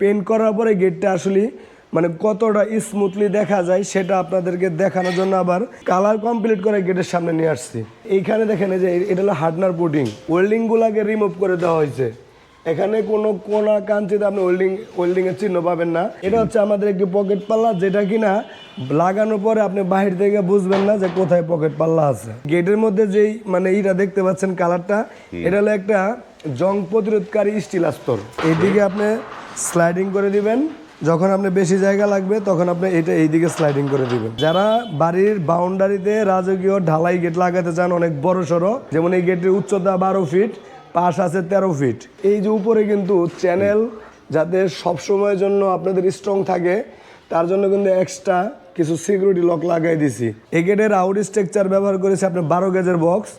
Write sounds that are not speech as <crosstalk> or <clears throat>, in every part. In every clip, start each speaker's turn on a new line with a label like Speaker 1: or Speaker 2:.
Speaker 1: Paint করার পরে গেটটা আসলে মানে কতটা স্মুথলি দেখা যায় সেটা আপনাদেরকে দেখানোর জন্য আবার কালার কমপ্লিট করে গেটের সামনে নিয়ে আসছি। এইখানে দেখেন যে এটা হলো হার্ডনার পুটিং ওয়েল্ডিং গুলাকে রিমুভ করে দেওয়া হয়েছে। এখানে কোনো কোনা কাঞ্চিতে আপনি ওয়েল্ডিং ওয়েল্ডিং এর চিহ্ন পাবেন না। এটা হচ্ছে আমাদের একটি পকেট পাল্লা যেটা কিনা লাগানোর পরে আপনি বাহির থেকে বুঝবেন না যে কোথায় পকেট পাল্লা আছে। গেটের মধ্যে যেই মানে এইটা দেখতে পাচ্ছেন কালারটা এটা হলো একটা জং প্রতিরোধকারী স্টিল আস্তর। এইদিকে আপনি স্লাইডিং করে দিবেন। যখন আপনি বেশি জায়গা লাগবে, তখন আপনি এটা এইদিকে স্লাইডিং করে দিবেন। যারা বাড়ির বাউন্ডারিতে রাজকীয় ঢালাই গেট লাগাতে চান, অনেক বড় সড়ো, যেমন এই গেটের উচ্চতা বারো ফিট পাশ আছে তেরো ফিট এই যে উপরে কিন্তু চ্যানেল যাতে সব সময়ের জন্য আপনাদের স্ট্রং থাকে, তার জন্য কিন্তু এক্সট্রা কিছু সিকিউরিটি লক লাগাই দিছি। এই গেটের আউট স্ট্রাকচার ব্যবহার করেছি আপনার বারো গেজের বক্স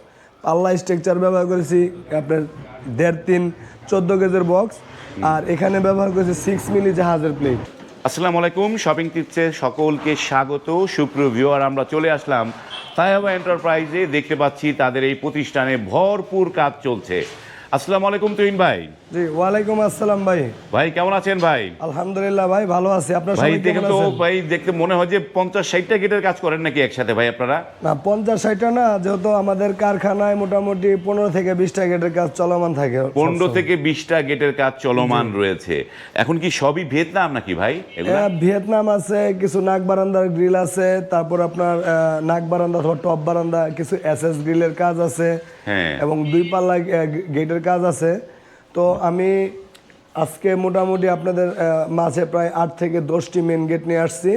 Speaker 1: পাল্লা স্ট্রাকচার ব্যবহার করেছি, আপনার দেড় তিন, চোদ্দ গেজের বক্স আর এখানে ব্যবহার করেছি সিক্স মিলি জাহাজের প্লেট
Speaker 2: আসসালামু আলাইকুম শপিং টিপসে সকলকে স্বাগত, সুপ্রিয় ভিউয়ার আমরা চলে আসলাম তায়াবা এন্টারপ্রাইজে দেখতে পাচ্ছি তাদের এই প্রতিষ্ঠানে ভরপুর কাজ চলছে। আসসালামু আলাইকুম ভাই।
Speaker 1: জি ওয়ালাইকুম আসসালাম ভাই।
Speaker 2: ভাই কেমন আছেন ভাই?
Speaker 1: আলহামদুলিল্লাহ ভাই ভালো আছি। আপনার
Speaker 2: ভাই দেখে তো ভাই দেখতে মনে হয় যে পঞ্চাশ ষাটটা গেটের কাজ করেন নাকি একসাথে ভাই আপনারা?
Speaker 1: না পঞ্চাশ ষাটটা না যেহেতু আমাদের কারখানায় মোটামুটি পনেরো থেকে বিশটা গেটের কাজ চলমান থাকে
Speaker 2: পনেরো থেকে বিশটা গেটের কাজ চলমান রয়েছে। এখন কি সবই ভিয়েতনাম নাকি ভাই এগুলা?
Speaker 1: ভিয়েতনাম আছে কিছু নাক বারান্দার গ্রিল আছে তারপর আপনার নাক বারান্দা অথবা টপ বারান্দা কিছু এস এস গ্রিলের কাজ আছে।
Speaker 2: হ্যাঁ
Speaker 1: এবং দুই পাল্লা গেটের কাজ আছে। তো আমি আজকে মোটামুটি আপনাদের মাঝে প্রায় আট থেকে দশটি মেন গেট নিয়ে আসছি।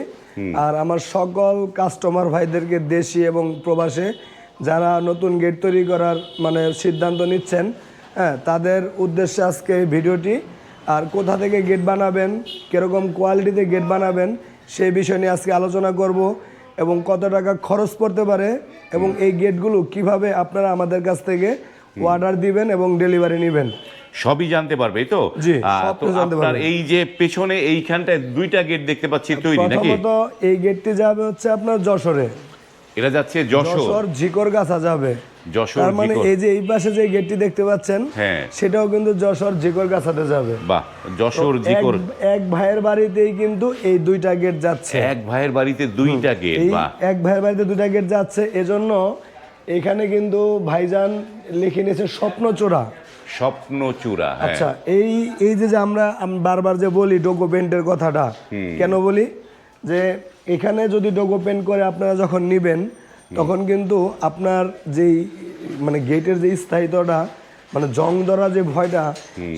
Speaker 1: আর আমার সকল কাস্টমার ভাইদেরকে দেশি এবং প্রবাসে যারা নতুন গেট তৈরি করার মানে সিদ্ধান্ত নিচ্ছেন হ্যাঁ তাদের উদ্দেশ্যে আজকে এই ভিডিওটি। আর কোথা থেকে গেট বানাবেন কীরকম কোয়ালিটিতে গেট বানাবেন সেই বিষয় নিয়ে আজকে আলোচনা করব। এবং কত টাকা খরচ পড়তে পারে এবং এই গেটগুলো কীভাবে আপনারা আমাদের কাছ থেকে অর্ডার দিবেন এবং ডেলিভারি নেবেন?
Speaker 2: সবই জানতে পারবে তো? আপনার এই যে পেছনে এইখানটায় দুইটা গেট দেখতে পাচ্ছি তৈরি নাকি?
Speaker 1: এই গেটটি যাবে হচ্ছে আপনার যশোরে।
Speaker 2: এটা যাচ্ছে যশোর।
Speaker 1: যশোর ঝিকর গাছা যাবে।
Speaker 2: যশোর
Speaker 1: তার মানে এই যে এই পাশে যে গেটটি দেখতে পাচ্ছেন
Speaker 2: হ্যাঁ।
Speaker 1: সেটাও কিন্তু যশোর ঝিকর গাছাতে যাবে।
Speaker 2: বাহ যশোর জিকর
Speaker 1: এক ভাইয়ের বাড়িতেই কিন্তু এই দুইটা গেট যাচ্ছে।
Speaker 2: এক ভাইয়ের বাড়িতে দুইটা গেট বাহ।
Speaker 1: এক ভাইয়ের বাড়িতে দুইটা গেট যাচ্ছে এজন্য এখানে কিন্তু ভাইজান লিখে নিয়েছে স্বপ্ন চোরা
Speaker 2: স্বপ্ন চূড়া হ্যাঁ।
Speaker 1: আচ্ছা এই এই যে যে আমরা বারবার যে বলি ডকুমেন্টের কথাটা কেন বলি? যে এখানে যদি ডকুমেন্ট করে আপনারা যখন নিবেন তখন কিন্তু আপনার যেই মানে গেটের যে স্থায়িত্বটা মানে জং ধরা যে ভয়টা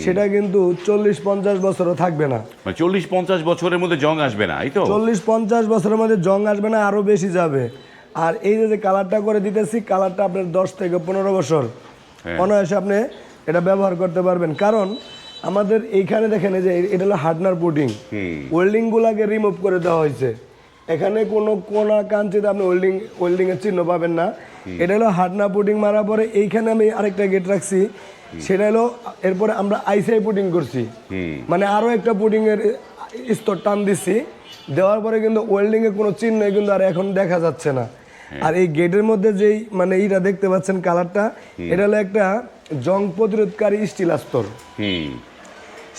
Speaker 1: সেটা কিন্তু চল্লিশ পঞ্চাশ বছরও থাকবে না।
Speaker 2: মানে চল্লিশ পঞ্চাশ বছরের মধ্যে জং আসবে না এই তো?
Speaker 1: চল্লিশ পঞ্চাশ বছরের মধ্যে জং আসবে না আরও বেশি যাবে। আর এই যে কালারটা করে দিতেছি কালারটা আপনার দশ থেকে পনেরো বছর।
Speaker 2: হ্যাঁ।
Speaker 1: অনায়াসে আপনি এটা ব্যবহার করতে পারবেন। কারণ আমাদের এইখানে দেখেন যে এটা হলো হার্ডনার পুটিং ওয়েল্ডিং গুলাকে রিমুভ করে দেওয়া হয়েছে। এখানে কোনো কোনা কাঞ্চিতে আপনি ওয়েল্ডিং ওয়েল্ডিং এর চিহ্ন পাবেন না। এটা হলো হার্ডনার পুটিং মারার পরে এইখানে আমি আরেকটা গেট রাখছি। সেটা হলো এরপরে আমরা আইসিআই পুটিং করছি। মানে আরও একটা পুটিং এর স্তর টান দিচ্ছি দেওয়ার পরে কিন্তু ওয়েল্ডিং এর কোনো চিহ্ন কিন্তু আর এখন দেখা যাচ্ছে না। আর এই গেটের মধ্যে যেই মানে এইটা দেখতে পাচ্ছেন কালারটা এটা হলো একটা জং প্রতিরোধকারী স্টিল আস্তর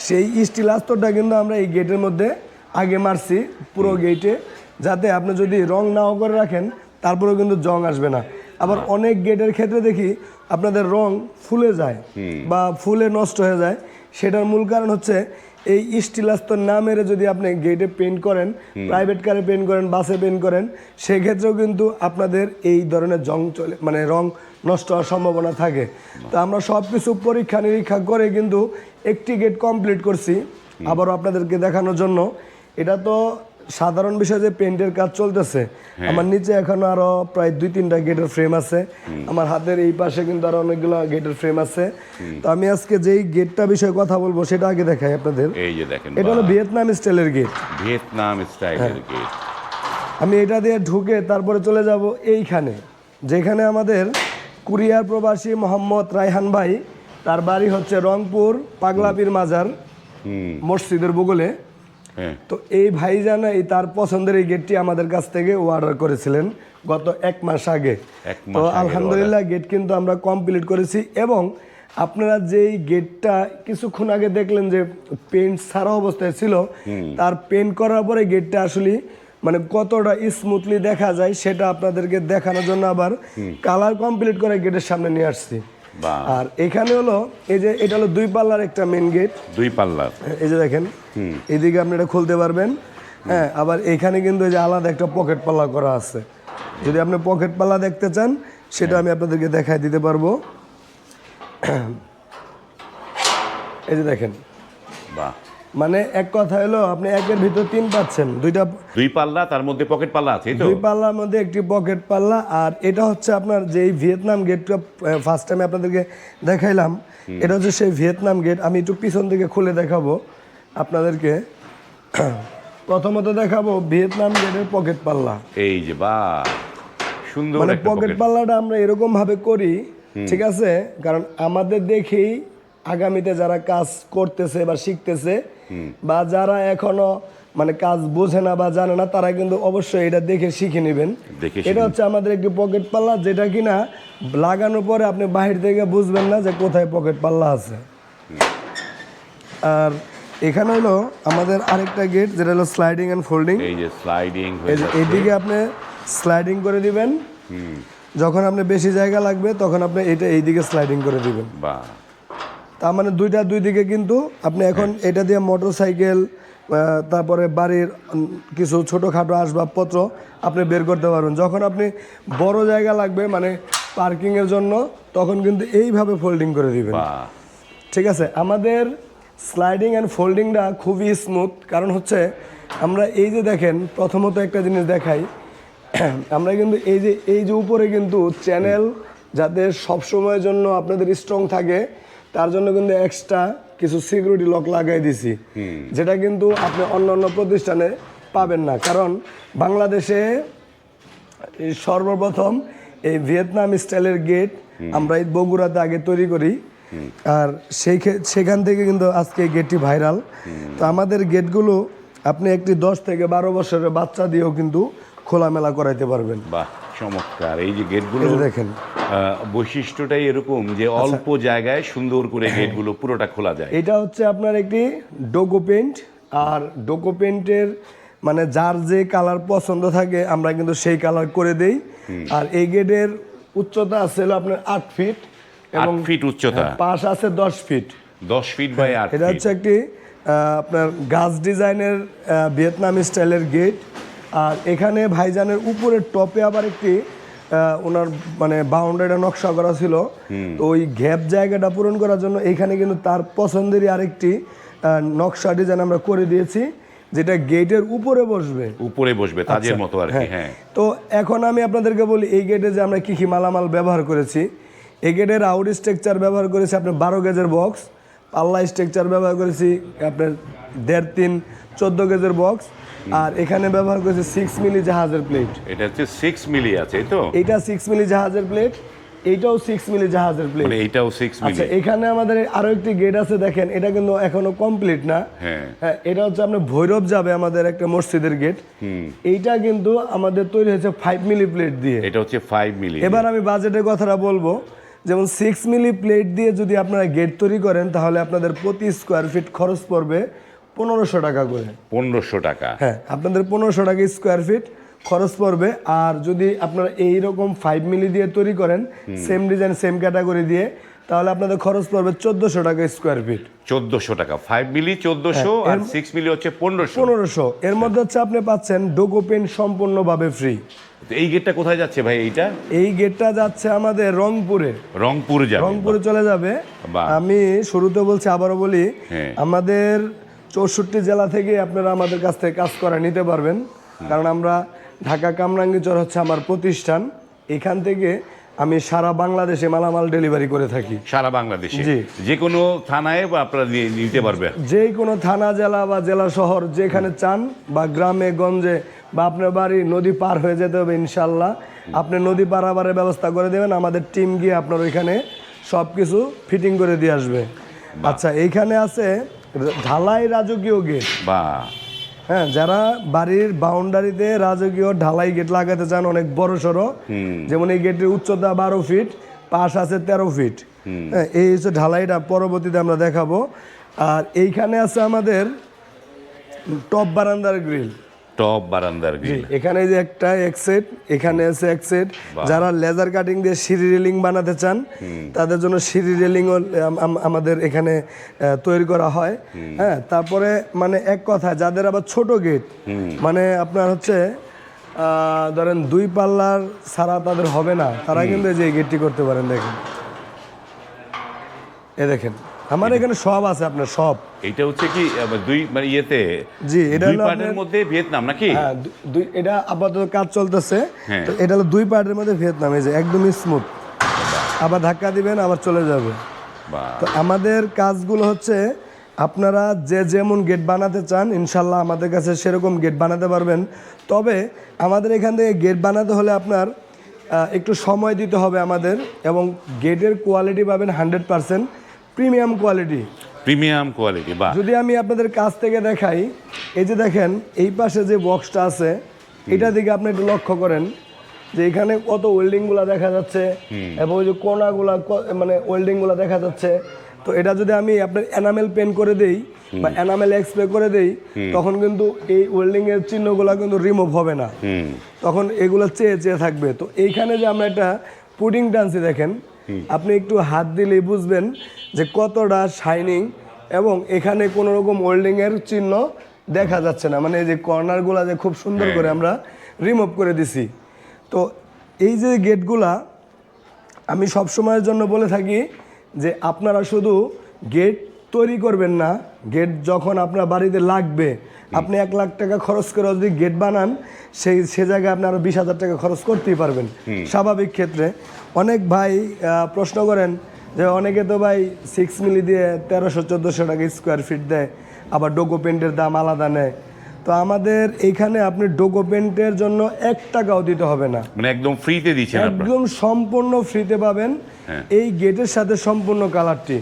Speaker 1: সেই স্টিল আস্তরটা কিন্তু আমরা এই গেটের মধ্যে আগে মারছি পুরো গেটে যাতে আপনি যদি রং নাও করে রাখেন তারপরেও কিন্তু জং আসবে না। আবার অনেক গেটের ক্ষেত্রে দেখি আপনাদের রং ফুলে যায় বা ফুলে নষ্ট হয়ে যায়। সেটার মূল কারণ হচ্ছে এই স্টিল আস্তর না মেরে যদি আপনি গেটে পেন্ট করেন প্রাইভেট কারে পেন্ট করেন বাসে পেন্ট করেন সেক্ষেত্রেও কিন্তু আপনাদের এই ধরনের জং চলে মানে রং নষ্ট হওয়ার সম্ভাবনা থাকে। তো আমরা সব কিছু পরীক্ষা নিরীক্ষা করে কিন্তু একটি গেট কমপ্লিট করছি। আবারও আপনাদেরকে দেখানোর জন্য। এটা তো সাধারণ বিষয় যে পেন্টের কাজ চলতেছে আমার নিচে এখনও আরও প্রায় দুই তিনটা গেটের ফ্রেম আছে। আমার হাতের এই পাশে কিন্তু আরও অনেকগুলো গেটের ফ্রেম আছে। তো আমি আজকে যেই গেটটা বিষয়ে কথা বলব সেটা আগে দেখাই আপনাদের।
Speaker 2: এই যে দেখেন
Speaker 1: এটা হলো ভিয়েতনাম স্টাইলের গেট
Speaker 2: ভিয়েতনাম স্টাইলের
Speaker 1: হ্যাঁ।
Speaker 2: গেট
Speaker 1: আমি এটা দিয়ে ঢুকে তারপরে চলে যাব এইখানে যেখানে আমাদের কুরিয়ার প্রবাসী মোহাম্মদ রায়হান ভাই তার বাড়ি হচ্ছে রংপুর পাগলাপির মাজার মসজিদের বগলে।
Speaker 2: হ্যাঁ
Speaker 1: তো এই ভাইজান এই তার পছন্দের এই গেটটি আমাদের কাছ থেকে অর্ডার করেছিলেন গত এক মাস আগে। তো আলহামদুলিল্লাহ গেট কিন্তু আমরা কমপ্লিট করেছি এবং আপনারা যেই গেটটা কিছুক্ষণ আগে দেখলেন যে পেন্ট সারা অবস্থায় ছিল তার পেন্ট করার পরে গেটটা আসলে মানে কতটা স্মুথলি দেখা যায় সেটা আপনাদেরকে দেখানোর জন্য আবার কালার কমপ্লিট করে গেটের সামনে নিয়ে আসছি। আর এখানে হলো এই যে এটা হলো দুই পাল্লার একটা মেন গেট
Speaker 2: দুই পাল্লার।
Speaker 1: এই যে দেখেন এদিকে আপনি এটা খুলতে পারবেন। হ্যাঁ আবার এখানে কিন্তু এই যে আলাদা একটা পকেট পাল্লা করা আছে। যদি আপনি পকেট পাল্লা দেখতে চান সেটা আমি আপনাদেরকে দেখাই দিতে পারব। এই যে দেখেন।
Speaker 2: বাহ।
Speaker 1: মানে এক কথা হলো আপনি একের ভিতর তিন পাচ্ছেন দুইটা
Speaker 2: দুই পাল্লা তার মধ্যে পকেট পাল্লা আছে তো?
Speaker 1: দুই পাল্লার মধ্যে একটি পকেট পাল্লা আর এটা হচ্ছে আপনার যে ভিয়েতনাম গেটটা ফার্স্ট টাইমে আপনাদেরকে দেখাইলাম এটা হচ্ছে সেই ভিয়েতনাম গেট আমি একটু পিছন থেকে খুলে দেখাবো আপনাদেরকে। <clears throat> প্রথমত দেখাবো ভিয়েতনাম গেটের পকেট পাল্লা।
Speaker 2: এই যে বাহ সুন্দর
Speaker 1: মানে পকেট পাল্লাটা আমরা এরকম ভাবে করি ঠিক আছে? কারণ আমাদের দেখেই আগামীতে যারা কাজ করতেছে বা শিখতেছে বা যারা এখনও মানে কাজ বোঝে না বা জানে না তারা কিন্তু অবশ্যই এটা দেখে শিখে নেবেন। এটা হচ্ছে আমাদের একটি পকেট পাল্লা যেটা কিনা লাগানোর পরে আপনি বাহির থেকে বুঝবেন না যে কোথায় পকেট পাল্লা আছে। আর এখানে হলো আমাদের আরেকটা গেট যেটা হলো স্লাইডিং অ্যান্ড ফোল্ডিং
Speaker 2: এই যে স্লাইডিং
Speaker 1: এই যে
Speaker 2: যাচ্ছে।
Speaker 1: এইদিকে আপনি স্লাইডিং করে দিবেন। যখন আপনি বেশি জায়গা লাগবে তখন আপনি এটা এইদিকে স্লাইডিং করে দিবেন।
Speaker 2: বাহ।
Speaker 1: তার মানে দুইটা দুই দিকে কিন্তু আপনি এখন এটা দিয়ে মোটর সাইকেল তারপরে বাড়ির কিছু ছোটোখাটো আসবাবপত্র আপনি বের করতে পারবেন। যখন আপনি বড় জায়গা লাগবে মানে পার্কিংয়ের জন্য তখন কিন্তু এইভাবে ফোল্ডিং করে দিবেন। ঠিক আছে? আমাদের স্লাইডিং অ্যান্ড ফোল্ডিংটা খুবই স্মুথ কারণ হচ্ছে আমরা এই যে দেখেন প্রথমত একটা জিনিস দেখাই। <clears throat> আমরা কিন্তু এই যে এই যে উপরে কিন্তু চ্যানেল যাতে সব সময়ের জন্য আপনাদের স্ট্রং থাকে তার জন্য কিন্তু এক্সট্রা কিছু সিকিউরিটি লক লাগাই দিছি। যেটা কিন্তু আপনি অন্য অন্য প্রতিষ্ঠানে পাবেন না। কারণ বাংলাদেশে সর্বপ্রথম এই ভিয়েতনাম স্টাইলের গেট আমরা এই বগুড়াতে আগে তৈরি করি। আর সেই সেখান থেকে কিন্তু আজকে এই গেটটি ভাইরাল তো আমাদের গেটগুলো আপনি একটি দশ থেকে বারো বছরের বাচ্চা দিয়েও কিন্তু খোলামেলা করাইতে পারবেন।
Speaker 2: বাহ চমৎকার। এই যে গেটগুলো
Speaker 1: দেখেন।
Speaker 2: বৈশিষ্ট্যটাই এরকম যে
Speaker 1: আচ্ছা।
Speaker 2: অল্প জায়গায় সুন্দর করে গেটগুলো পুরোটা খোলা যায়।
Speaker 1: এটা হচ্ছে আপনার একটি ডোকো পেন্ট। আর ডোকো পেন্টের মানে যার যে কালার পছন্দ থাকে আমরা কিন্তু সেই কালার করে দেই। আর এই গেটের উচ্চতা আছে আপনার আট ফিট
Speaker 2: এবং ফিট উচ্চতা।
Speaker 1: পাশ আছে দশ ফিট।
Speaker 2: দশ ফিট বাই আট
Speaker 1: এটা হচ্ছে একটি আপনার গাছ ডিজাইনের ভিয়েতনাম স্টাইলের গেট। আর এখানে ভাইজানের উপরের টপে আবার একটি ওনার মানে বাউন্ডারিটা নকশা করা ছিল। তো ওই গ্যাপ জায়গাটা পূরণ করার জন্য এখানে কিন্তু তার পছন্দেরই আরেকটি নকশা ডিজাইন আমরা করে দিয়েছি যেটা গেটের উপরে বসবে।
Speaker 2: উপরে বসবে তাজের
Speaker 1: আচ্ছা,
Speaker 2: মতো আর কি হ্যাঁ।
Speaker 1: তো এখন আমি আপনাদেরকে বলি এই গেটে যে আমরা কী কী মালামাল ব্যবহার করেছি এই গেটের আউট স্ট্রাকচার ব্যবহার করেছি আপনার বারো গেজের বক্স পাল্লা স্ট্রাকচার ব্যবহার করেছি আপনার দেড় তিন চোদ্দ গেজের বক্স আর এখানে ব্যবহার করেছি সিক্স মিলি জাহাজের প্লেট
Speaker 2: এটা হচ্ছে সিক্স মিলি আছে তো?
Speaker 1: এইটা সিক্স মিলি জাহাজের প্লেট এইটাও সিক্স মিলি জাহাজের প্লেট
Speaker 2: মানে এইটাও সিক্স মিলি
Speaker 1: আচ্ছা এখানে আমাদের আরও একটি গেট আছে দেখেন এটা কিন্তু এখনও কমপ্লিট না।
Speaker 2: হ্যাঁ।
Speaker 1: হ্যাঁ এটা হচ্ছে আপনার ভৈরব যাবে আমাদের একটা মসজিদের গেট এইটা কিন্তু আমাদের তৈরি হয়েছে ফাইভ মিলি প্লেট দিয়ে।
Speaker 2: এটা হচ্ছে ফাইভ মিলি
Speaker 1: এবার আমি বাজেটের কথাটা বলব যেমন সিক্স মিলি প্লেট দিয়ে যদি আপনারা গেট তৈরি করেন তাহলে আপনাদের প্রতি স্কোয়ার ফিট খরচ পড়বে পনেরোশো টাকা করে।
Speaker 2: পনেরোশো টাকা।
Speaker 1: হ্যাঁ আপনাদের পনেরোশো টাকা স্কোয়ার ফিট খরচ পড়বে। আর যদি আপনারা এইরকম ফাইভ মিলি দিয়ে তৈরি করেন সেম ডিজাইন সেম ক্যাটাগরি দিয়ে তাহলে আপনাদের খরচ পড়বে চোদ্দোশো টাকা স্কোয়ার ফিট
Speaker 2: চোদ্দশো টাকা। ফাইভ মিলি চোদ্দশো আর সিক্স মিলি হচ্ছে পনেরোশো।
Speaker 1: পনেরোশো। এর মধ্যে হচ্ছে আপনি পাচ্ছেন ডোকো পেন সম্পূর্ণভাবে ফ্রি
Speaker 2: এই গেটটা কোথায় যাচ্ছে ভাই এইটা?
Speaker 1: এই গেটটা যাচ্ছে আমাদের রংপুরে।
Speaker 2: রংপুর যাবে।
Speaker 1: রংপুরে চলে যাবে। আমি শুরুতে বলছি আবারও বলি
Speaker 2: হ্যাঁ।
Speaker 1: আমাদের চৌষট্টি জেলা থেকে আপনারা আমাদের কাছ থেকে কাজ করা নিতে পারবেন। কারণ আমরা ঢাকা কামরাঙ্গীচর হচ্ছে আমার প্রতিষ্ঠান। এখান থেকে আমি সারা বাংলাদেশে মালামাল ডেলিভারি করে থাকি।
Speaker 2: সারা বাংলাদেশে?
Speaker 1: জি।
Speaker 2: যে কোনো থানায় বা আপনারা নিতে পারবেন?
Speaker 1: যে কোনো থানা জেলা বা জেলা শহর যেখানে চান বা গ্রামে গঞ্জে বা আপনার বাড়ি নদী পার হয়ে যেতে হবে ইনশাল্লাহ। আপনি নদী পারাবারের ব্যবস্থা করে দেবেন। আমাদের টিম গিয়ে আপনার ওইখানে সব কিছু ফিটিং করে দিয়ে আসবে। আচ্ছা এইখানে আছে ঢালাই রাজকীয় গেট।
Speaker 2: বা।
Speaker 1: হ্যাঁ যারা বাড়ির বাউন্ডারিতে রাজকীয় ঢালাই গেট লাগাতে চান অনেক বড় সড়ো। যেমন এই গেটের উচ্চতা বারো ফিট পাশ আছে তেরো ফিট। হ্যাঁ এই হচ্ছে ঢালাইটা পরবর্তীতে আমরা দেখাবো। আর এইখানে আছে আমাদের টপ বারান্দার গ্রিল
Speaker 2: টপ বারান্দার গ্রিল।
Speaker 1: এখানে যে একটা এক সেট এখানে আছে এক সেট যারা লেজার কাটিং দিয়ে সিঁড়ি রেলিং বানাতে চান তাদের জন্য সিঁড়ি রেলিং আমাদের এখানে তৈরি করা হয়। হ্যাঁ তারপরে মানে এক কথা যাদের আবার ছোট গেট মানে আপনার হচ্ছে ধরেন দুই পাল্লার ছাড়া তাদের হবে না। তারা কিন্তু এই যে গেটটি করতে পারেন দেখেন। এ দেখেন। আমার এখানে সব আছে আপনার সব।
Speaker 2: এইটা হচ্ছে কি দুই মানে ইয়েতে
Speaker 1: জি, এটা
Speaker 2: দুই
Speaker 1: হলো
Speaker 2: পার্টের মধ্যে ভিয়েতনাম নাকি?
Speaker 1: হ্যাঁ দুই এটা আপাতত কাজ চলতেছে।
Speaker 2: হ্যাঁ।
Speaker 1: তো এটা হলো দুই পার্টের মধ্যে ভিয়েতনাম এই যে একদমই স্মুথ আবার ধাক্কা দিবেন আবার চলে যাবে। তো আমাদের কাজগুলো হচ্ছে আপনারা যে যেমন গেট বানাতে চান ইনশাল্লাহ আমাদের কাছে সেরকম গেট বানাতে পারবেন। তবে আমাদের এখান থেকে গেট বানাতে হলে আপনার একটু সময় দিতে হবে আমাদের এবং গেটের কোয়ালিটি পাবেন hundred percent premium quality.
Speaker 2: Premium quality বা
Speaker 1: যদি আমি আপনাদের কাছ থেকে দেখাই এই যে দেখেন এই পাশে যে বক্সটা আছে এটা দিকে আপনি একটু লক্ষ্য করেন যে এখানে কত ওয়েল্ডিংগুলো দেখা যাচ্ছে এবং ওই যে কোনাগুলা মানে ওয়েল্ডিংগুলো দেখা যাচ্ছে। তো এটা যদি আমি আপনার এনামেল পেন করে দেই বা এনামেল এক্সপ্রে করে দেই তখন কিন্তু এই ওয়েল্ডিং এর চিহ্নগুলো কিন্তু রিমুভ হবে না। তখন এগুলো চেয়ে চেয়ে থাকবে। তো এইখানে যে আমরা একটা পুডিং টানছি দেখেন আপনি একটু হাত দিলেই বুঝবেন যে কতটা শাইনিং এবং এখানে কোনো রকম ওয়েল্ডিং এর চিহ্ন দেখা যাচ্ছে না। মানে এই যে কর্নারগুলো যে খুব সুন্দর করে আমরা রিমুভ করে দিছি। তো এই যে গেটগুলা আমি সব সময়ের জন্য বলে থাকি যে আপনারা শুধু গেট তৈরি করবেন না গেট যখন আপনার বাড়িতে লাগবে আপনি এক লাখ টাকা খরচ করে যদি গেট বানান সেই সে জায়গায় আপনি আরও বিশ হাজার টাকা খরচ করতেই পারবেন। স্বাভাবিক ক্ষেত্রে। অনেক ভাই প্রশ্ন করেন যে অনেকে তো ভাই সিক্স মিলি দিয়ে তেরোশো চোদ্দোশো টাকা স্কোয়ার ফিট দেয় আবার ডোকো পেন্টের দাম আলাদা নেয়। তো আমাদের এইখানে আপনি ডোকো পেন্টের জন্য এক টাকাও দিতে হবে না।
Speaker 2: মানে একদম ফ্রিতে দিচ্ছেন
Speaker 1: একদম সম্পূর্ণ ফ্রিতে পাবেন
Speaker 2: হ্যাঁ।
Speaker 1: এই গেটের সাথে সম্পূর্ণ কালারটি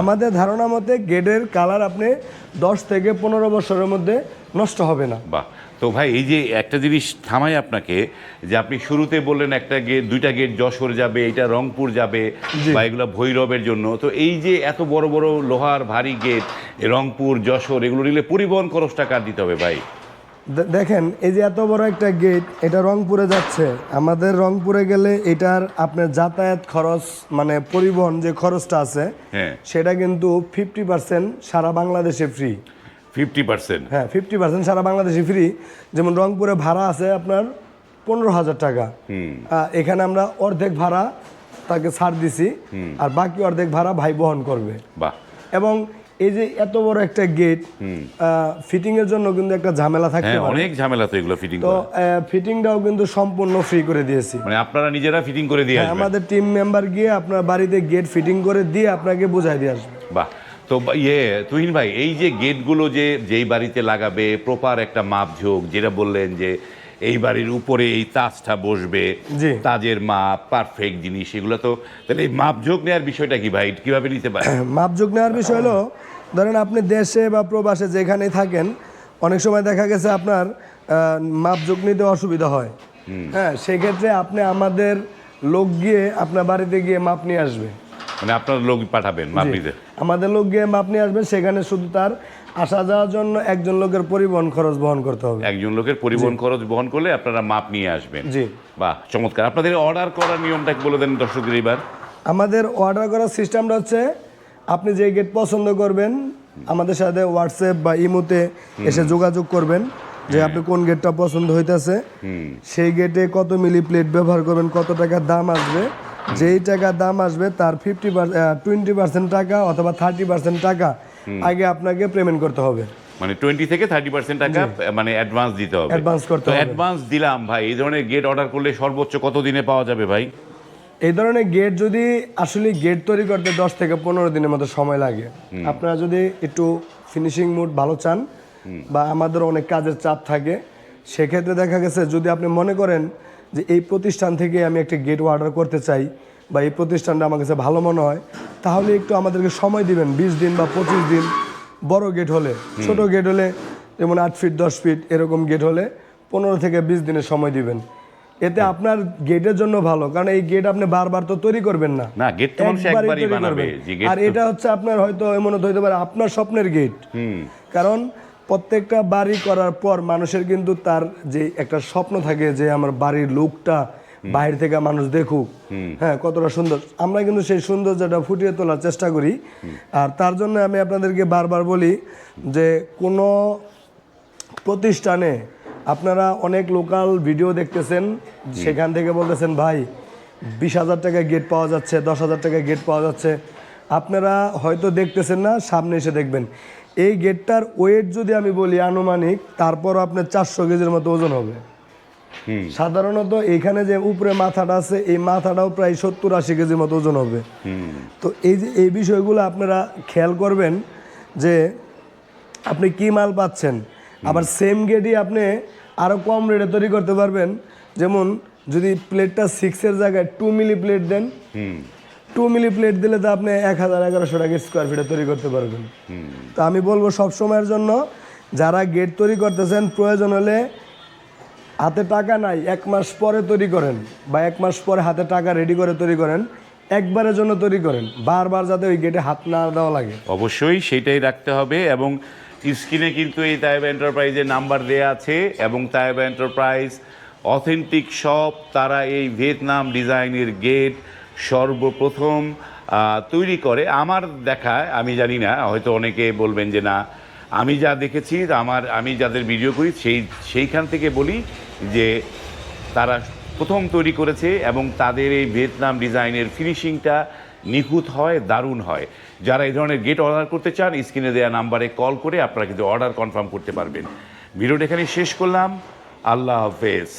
Speaker 1: আমাদের ধারণা মতে গেটের কালার আপনি দশ থেকে পনেরো বছরের মধ্যে নষ্ট হবে না।
Speaker 2: বাহ। তো ভাই এই যে একটা জিনিস থামাই আপনাকে যে আপনি শুরুতে বললেন একটা গেট দুইটা গেট যশোর যাবে এটা রংপুর যাবে বা এগুলো ভৈরবের জন্য। তো এই যে এত বড় বড় লোহার ভারী গেট রংপুর যশোর এগুলো নিলে পরিবহন খরচটা কার দিতে হবে ভাই?
Speaker 1: দেখেন এই যে এত বড় একটা গেট এটা রংপুরে যাচ্ছে। আমাদের রংপুরে গেলে এটার আপনার যাতায়াত খরচ মানে পরিবহন যে খরচটা আছে
Speaker 2: হ্যাঁ।
Speaker 1: সেটা কিন্তু ফিফটি পার্সেন্ট সারা বাংলাদেশে ফ্রি
Speaker 2: ফিফটি পার্সেন্ট।
Speaker 1: হ্যাঁ ফিফটি পার্সেন্ট সারা বাংলাদেশে ফ্রি যেমন রংপুরে ভাড়া আছে আপনার পনেরো হাজার টাকা। এখানে আমরা অর্ধেক ভাড়া তাকে ছাড় দিছি। আর বাকি অর্ধেক ভাড়া ভাই বহন করবে।
Speaker 2: বাহ।
Speaker 1: এবং এই যে এত বড় একটা গেট ফিটিং এর জন্য কিন্তু একটা ঝামেলা থাকতে
Speaker 2: হ্যাঁ অনেক ঝামেলা তো এগুলো ফিটিং
Speaker 1: তো ফিটিংটাও কিন্তু সম্পূর্ণ ফ্রি করে দিয়েছি।
Speaker 2: মানে আপনারা নিজেরা ফিটিং করে দিয়ে
Speaker 1: হ্যাঁ, আমাদের টিম মেম্বার গিয়ে আপনার বাড়িতে গেট ফিটিং করে দিয়ে আপনাকে বুঝাই দিয়ে আসবে।
Speaker 2: বাহ। তো ইয়ে তুহিন ভাই এই যে গেটগুলো যে যেই বাড়িতে লাগাবে প্রপার একটা মাপঝোঁক যেটা বললেন যে এই বাড়ির উপরে এই তাজটা বসবে। তাজের মাপ পারফেক্ট জিনিস এগুলো তো তাহলে এই মাপঝোঁক নেওয়ার বিষয়টা কি ভাই? কীভাবে নিতে পারে <clears throat>
Speaker 1: মাপযোগ নেওয়ার বিষয় হলো ধরেন আপনি দেশে বা প্রবাসে যেখানেই থাকেন অনেক সময় দেখা গেছে আপনার মাপযোগ নিতে অসুবিধা হয়। হ্যাঁ সেক্ষেত্রে আপনি আমাদের লোক গিয়ে আপনার বাড়িতে গিয়ে মাপ নিয়ে আসবে।
Speaker 2: মানে আপনার লোক পাঠাবেন মাপ
Speaker 1: জি। আমাদের লোক গিয়ে মাপ নিয়ে আসবে সেখানে শুধু তার আসা যাওয়ার জন্য একজন লোকের পরিবহন খরচ বহন করতে হবে।
Speaker 2: একজন লোকের পরিবহন খরচ বহন করলে আপনারা মাপ নিয়ে আসবেন।
Speaker 1: জি।
Speaker 2: বাহ চমৎকার। আপনাদের অর্ডার করার নিয়মটা বলে দেন দর্শকদের এবার।
Speaker 1: আমাদের অর্ডার করার সিস্টেমটা হচ্ছে আপনি যে গেট পছন্দ করবেন আমাদের সাথে হোয়াটসঅ্যাপ বা ইমোতে এসে যোগাযোগ করবেন যে আপনি কোন গেটটা পছন্দ হইতেছে। সেই গেটে কত মিলি প্লেট ব্যবহার করবেন কত টাকার দাম আসবে যেই টাকা দাম আসবে তার ফিফটি টোয়েন্টি পার্সেন্ট টাকা অথবা থার্টি পার্সেন্ট টাকা আগে আপনাকে পেমেন্ট করতে হবে।
Speaker 2: মানে টোয়েন্টি থেকে থার্টি পার্সেন্ট টাকা মানে অ্যাডভান্স দিতে হবে।
Speaker 1: Advance করতে হবে।
Speaker 2: অ্যাডভান্স দিলাম ভাই এই ধরনের গেট অর্ডার করলে সর্বোচ্চ কত দিনে পাওয়া যাবে ভাই?
Speaker 1: এই ধরনের গেট যদি আসলে গেট তৈরি করতে দশ থেকে পনেরো দিনের মতো সময় লাগে আপনারা যদি একটু ফিনিশিং মুড ভালো চান বা আমাদের অনেক কাজের চাপ থাকে সেক্ষেত্রে দেখা গেছে যদি আপনি মনে করেন যে এই প্রতিষ্ঠান থেকে আমি একটা গেট অর্ডার করতে চাই বা এই প্রতিষ্ঠানটা আমার কাছে ভালো মনে হয় তাহলে একটু আমাদেরকে সময় দিবেন বিশ দিন বা পঁচিশ দিন বড় গেট হলে ছোট গেট হলে যেমন আট ফিট দশ ফিট এরকম গেট হলে পনেরো থেকে বিশ দিনের সময় দিবেন। এতে আপনার গেটের জন্য ভালো কারণ এই গেট আপনি বারবার তো তৈরি করবেন না।
Speaker 2: না গেট তো মানুষ
Speaker 1: একবারই
Speaker 2: একবারই
Speaker 1: তৈরি
Speaker 2: বানাবে।
Speaker 1: করবেন। আর এটা হচ্ছে আপনার হয়তো এমন হতে পারে আপনার স্বপ্নের গেট কারণ প্রত্যেকটা বাড়ি করার পর মানুষের কিন্তু তার যে একটা স্বপ্ন থাকে যে আমার বাড়ির লুকটা বাইরে থেকে মানুষ দেখুক। হ্যাঁ কতটা সুন্দর। আমরা কিন্তু সেই সৌন্দর্যটা ফুটিয়ে তোলার চেষ্টা করি। আর তার জন্য আমি আপনাদেরকে বারবার বলি যে কোনো প্রতিষ্ঠানে আপনারা অনেক লোকাল ভিডিও দেখতেছেন সেখান থেকে বলতেছেন ভাই বিশ হাজার টাকায় গেট পাওয়া যাচ্ছে দশ হাজার টাকায় গেট পাওয়া যাচ্ছে। আপনারা হয়তো দেখতেছেন না সামনে এসে দেখবেন। এই গেটটার ওয়েট যদি আমি বলি আনুমানিক তারপরও আপনার চারশো কেজির মতো ওজন হবে। সাধারণত এখানে যে উপরে মাথাটা আছে এই মাথাটাও প্রায় সত্তর আশি কেজির মতো ওজন হবে। তো এই যে এই বিষয়গুলো আপনারা খেয়াল করবেন যে আপনি কি মাল পাচ্ছেন। আবার সেম গেটই আপনি আরও কম রেটে তৈরি করতে পারবেন। যেমন যদি প্লেটটা সিক্সের জায়গায় টু মিলি প্লেট দেন
Speaker 2: হুম।
Speaker 1: টু মিলি প্লেট দিলে তো আপনি এক হাজার এগারোশো টাকা স্কোয়ার ফিটে তৈরি করতে পারবেন। তো আমি বলব সব সময়ের জন্য যারা গেট তৈরি করতেছেন, প্রয়োজন হলে হাতে টাকা নাই, এক মাস পরে তৈরি করেন বা এক মাস পরে হাতে টাকা রেডি করে তৈরি করেন, একবারের জন্য তৈরি করেন। বারবার যাতে ওই গেটে হাত না দেওয়া লাগে।
Speaker 2: অবশ্যই সেটাই রাখতে হবে এবং স্ক্রিনে কিন্তু এই তাইবা এন্টারপ্রাইজের নাম্বার দেওয়া আছে এবং তাইবা এন্টারপ্রাইজ অথেন্টিক শপ তারা এই ভিয়েতনাম ডিজাইনের গেট সর্বপ্রথম তৈরি করে আমার দেখায়, আমি জানি না, হয়তো অনেকে বলবেন যে না, আমি যা দেখেছি, আমার, আমি যাদের ভিডিও করি, সেই, সেইখান থেকে বলি যে তারা প্রথম তৈরি করেছে এবং তাদের এই ভিয়েতনাম ডিজাইনের ফিনিশিংটা নিখুঁত হয়, দারুণ হয়। যারা এই ধরনের গেট অর্ডার করতে চান, স্ক্রিনে দেওয়া নাম্বারে কল করে আপনারা কিন্তু অর্ডার কনফার্ম করতে পারবেন। ভিডিওটা এখানে শেষ করলাম। আল্লাহ হাফেজ।